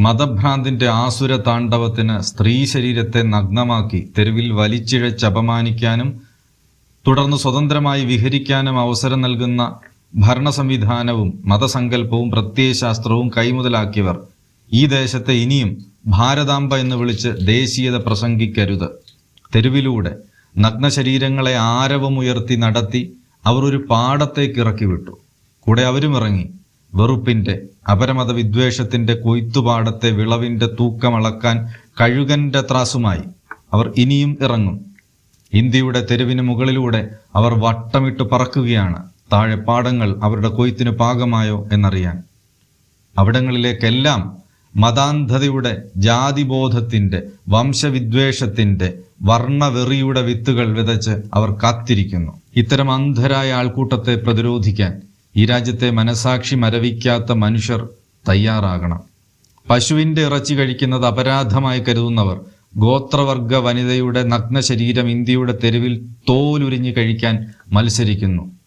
മതഭ്രാന്തിന്റെ ആസുര താണ്ഡവത്തിന് സ്ത്രീ ശരീരത്തെ നഗ്നമാക്കി തെരുവിൽ വലിച്ചിഴച്ച് അപമാനിക്കാനും തുടർന്ന് സ്വതന്ത്രമായി വിഹരിക്കാനും അവസരം നൽകുന്ന ഭരണ സംവിധാനവും മതസങ്കല്പവും പ്രത്യയശാസ്ത്രവും കൈമുതലാക്കിയവർ ഈ ദേശത്തെ ഇനിയും ഭാരതാംബ എന്ന് വിളിച്ച് ദേശീയത പ്രസംഗിക്കരുത്. തെരുവിലൂടെ നഗ്ന ശരീരങ്ങളെ ആരവമുയർത്തി നടത്തി അവർ ഒരു പാടത്തേക്ക് ഇറക്കി വിട്ടു കൂടെ അവരും ഇറങ്ങി വെറുപ്പിന്റെ അപരമത വിദ്വേഷത്തിന്റെ കൊയ്ത്തുപാടത്തെ വിളവിന്റെ തൂക്കമളക്കാൻ കഴുകന്റെ ത്രാസുമായി അവർ ഇനിയും ഇറങ്ങും. ഇന്ത്യയുടെ തെരുവിന് മുകളിലൂടെ അവർ വട്ടമിട്ട് പറക്കുകയാണ് താഴെ പാടങ്ങൾ അവരുടെ കൊയ്ത്തിന് പാകമായോ എന്നറിയാൻ. അവിടങ്ങളിലേക്കെല്ലാം മതാന്ധതയുടെ ജാതിബോധത്തിന്റെ വംശവിദ്വേഷത്തിന്റെ വർണവെറിയുടെ വിത്തുകൾ വിതച്ച് അവർ കാത്തിരിക്കുന്നു. ഇത്തരം അന്ധരായ ആൾക്കൂട്ടത്തെ പ്രതിരോധിക്കാൻ ഈ രാജ്യത്തെ മനസാക്ഷി മരവിക്കാത്ത മനുഷ്യർ തയ്യാറാകണം. പശുവിന്റെ ഇറച്ചി കഴിക്കുന്നത് അപരാധമായി കരുതുന്നവർ ഗോത്രവർഗ വനിതയുടെ നഗ്ന ശരീരം ഇന്ത്യയുടെ തെരുവിൽ തോലുരിഞ്ഞ് കഴിക്കാൻ മത്സരിക്കുന്നു.